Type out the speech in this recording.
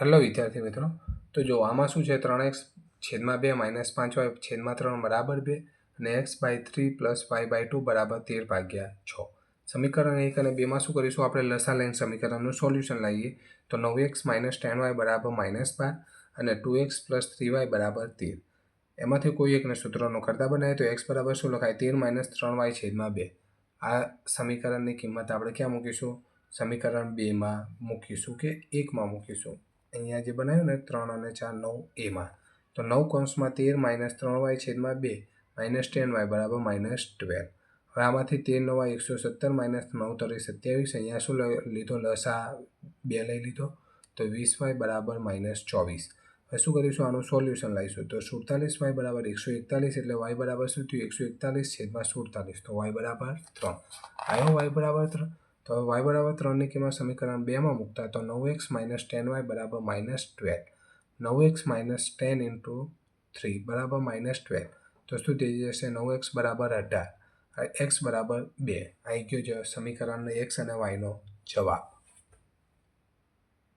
Hello વિદ્યાર્થી મિત્રો. તો જો આમાં શું છે? ત્રણ એક્સ છેદમાં બે માઇનસ પાંચ વાય છેદમાં ત્રણ બરાબર બે અને X by three plus Y by two બરાબર તેર ભાગ્યા છ. સમીકરણ એક અને બેમાં શું કરીશું? આપણે લસા લઈને સમીકરણનું સોલ્યુશન લાવીએ. તો નવ એક્સ માઇનસ ટેન વાય બરાબર માઇનસ બાર અને two X plus three Y બરાબર તેર. એમાંથી કોઈ એકને સૂત્રનો કરતા બનાવીએ તો એક્સ બરાબર શું લખાય? તેર માઇનસ ત્રણ વાય છેદમાં બે. આ સમીકરણની કિંમત આપણે ક્યાં મૂકીશું? સમીકરણ બેમાં મૂકીશું કે એકમાં મૂકીશું? અહીંયા જે બનાવ્યું ને ત્રણ અને ચાર નવ એમાં. તો નવ કૌંસમાં તેર માઇનસ ત્રણ વાય છેદમાં બે, માઇનસ ટેન વાય બરાબર માઇનસ ટ્વેલ્વ. હવે આમાંથી તેર નવા એકસો સત્તર માઇનસ નવ તરી સત્યાવીસ. અહીંયા શું લીધો? લસા બે લઈ લીધો. તો વીસ વાય બરાબર માઇનસ ચોવીસ. હવે શું કરીશું? આનું સોલ્યુશન લાવીશું તો સુડતાલીસ વાય બરાબર એકસો એકતાલીસ એટલે વાય બરાબર શું થયું? એકસો એકતાલીસ છેદમાં સુડતાલીસ. તો વાય બરાબર ત્રણ. આવ્યો વાય બરાબર ત્રણ? તો હવે વાય બરાબર ત્રણની કિંમત સમીકરણ બેમાં મૂકતા તો નવ એક્સ માઇનસ ટેન વાય બરાબર માઇનસ ટ્વેલ્વ. નવ X minus ten into three બરાબર માઇનસ ટ્વેલ્વ. તો શું થઈ જશે? નવ એક્સ બરાબર અઢાર. એક્સ બરાબર બે. આવી ગયો છે સમીકરણનો એક્સ અને વાયનો જવાબ.